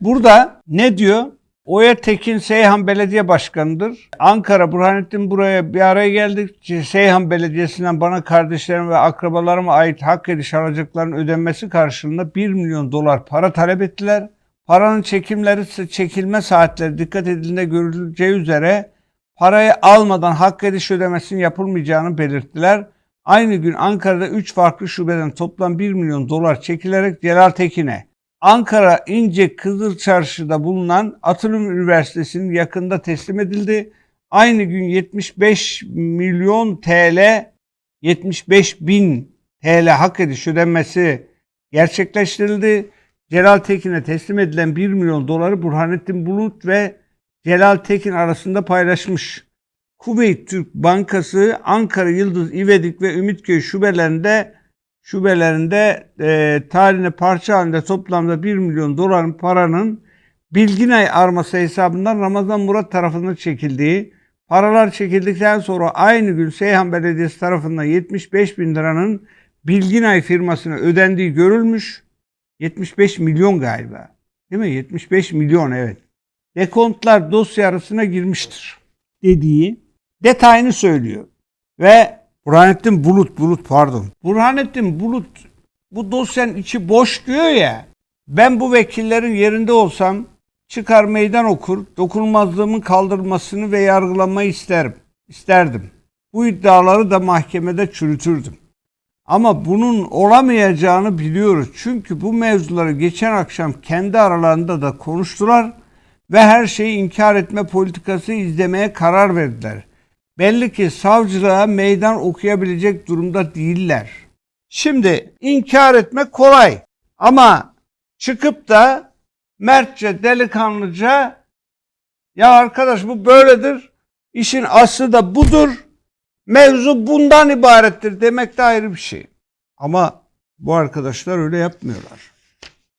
Burada ne diyor? Oya Tekin Seyhan Belediye Başkanı'dır. Ankara Burhanettin buraya bir araya geldik. Seyhan Belediyesi'nden bana kardeşlerim ve akrabalarıma ait hak ediş alacakların ödenmesi karşılığında 1 milyon dolar para talep ettiler. Paranın çekimleri, çekilme saatleri dikkat edildiğinde görüleceği üzere parayı almadan hak ediş ödemesinin yapılmayacağını belirttiler. Aynı gün Ankara'da 3 farklı şubeden toplam 1 milyon dolar çekilerek Celal Tekin'e Ankara İnce Kızılçarşı'da bulunan Atılım Üniversitesi'nin yakında teslim edildi. Aynı gün 75 milyon TL 75 bin TL hak ediş ödenmesi gerçekleştirildi. Celal Tekin'e teslim edilen 1 milyon doları Burhanettin Bulut ve Celal Tekin arasında paylaşmış. Kuveyt Türk Bankası Ankara Yıldız İvedik ve Ümitköy şubelerinde şubelerinde e, tarihine parça halinde toplamda 1 milyon doların paranın Bilginay arması hesabından Ramazan Murat tarafından çekildiği, paralar çekildikten sonra aynı gün Seyhan Belediyesi tarafından 75 bin liranın Bilginay firmasına ödendiği görülmüş. 75 milyon galiba. Değil mi? 75 milyon evet. Dekontlar dosya arasına girmiştir dediği detayını söylüyor. Ve Burhanettin Bulut, Bulut pardon. Burhanettin Bulut bu dosyanın içi boş diyor ya. Ben bu vekillerin yerinde olsam çıkar meydan okur, dokunulmazlığımın kaldırılmasını ve yargılanmayı isterim. isterdim. Bu iddiaları da mahkemede çürütürdüm. Ama bunun olamayacağını biliyoruz. Çünkü bu mevzuları geçen akşam kendi aralarında da konuştular ve her şeyi inkar etme politikası izlemeye karar verdiler. Belli ki savcılığa meydan okuyabilecek durumda değiller. Şimdi inkar etmek kolay ama çıkıp da mertçe, delikanlıca ya arkadaş bu böyledir, işin aslı da budur, mevzu bundan ibarettir demek de ayrı bir şey. Ama bu arkadaşlar öyle yapmıyorlar.